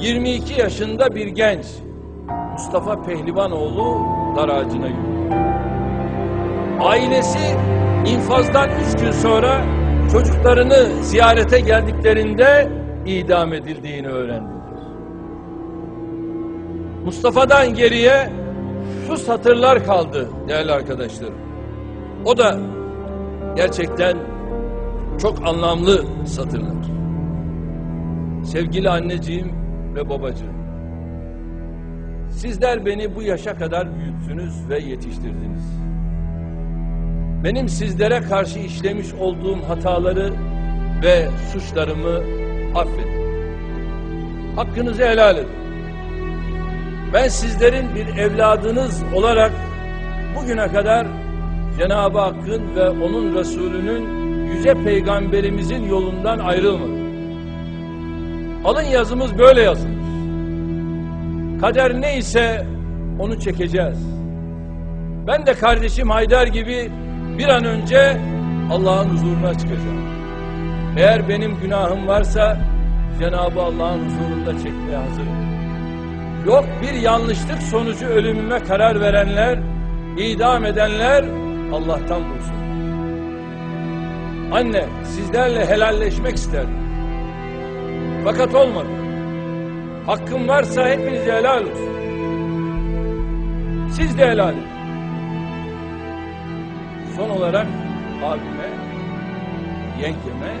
22 yaşında bir genç Mustafa Pehlivanoğlu dar ağacına yürüdü. Ailesi infazdan üç gün sonra çocuklarını ziyarete geldiklerinde idam edildiğini öğrendiler. Mustafa'dan geriye şu satırlar kaldı değerli arkadaşlarım. O da gerçekten çok anlamlı satırlar. Sevgili anneciğim ve babacığım, sizler beni bu yaşa kadar büyüttünüz ve yetiştirdiniz. Benim sizlere karşı işlemiş olduğum hataları ve suçlarımı affedin. Hakkınızı helal edin. Ben sizlerin bir evladınız olarak bugüne kadar Cenab-ı Hakk'ın ve onun Resulü'nün yüce peygamberimizin yolundan ayrılmadım. Alın yazımız böyle yazılmış. Kader neyse onu çekeceğiz. Ben de kardeşim Haydar gibi bir an önce Allah'ın huzuruna çıkacağım. Eğer benim günahım varsa Cenab-ı Allah'ın huzurunda çekmeye hazırım. Yok bir yanlışlık sonucu ölümüme karar verenler, idam edenler Allah'tan bulsun. Anne sizlerle helalleşmek isterdim. Fakat olmadı. Hakkım varsa hepinize helal olsun. Siz de helal edin. Son olarak abime, yengeme,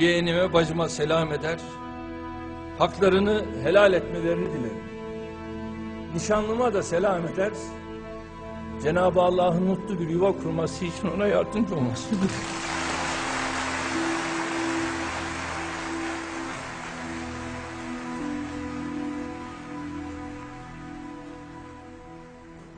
yeğenime bacıma selam eder. Haklarını helal etmelerini dilerim. Nişanlıma da selam eder. Cenab-ı Allah'ın mutlu bir yuva kurması için ona yardımcı olmasını dilerim.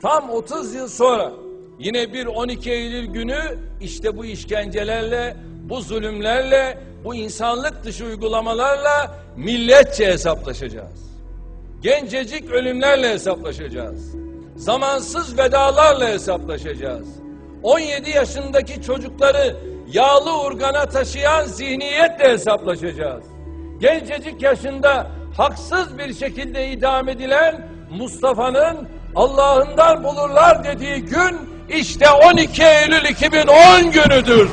Tam 30 yıl sonra yine bir 12 Eylül günü işte bu işkencelerle, bu zulümlerle, bu insanlık dışı uygulamalarla milletçe hesaplaşacağız. Gencecik ölümlerle hesaplaşacağız. Zamansız vedalarla hesaplaşacağız. 17 yaşındaki çocukları yağlı urgana taşıyan zihniyetle hesaplaşacağız. Gencecik yaşında haksız bir şekilde idam edilen Mustafa'nın Allah'ından bulurlar dediği gün işte 12 Eylül 2010 günüdür.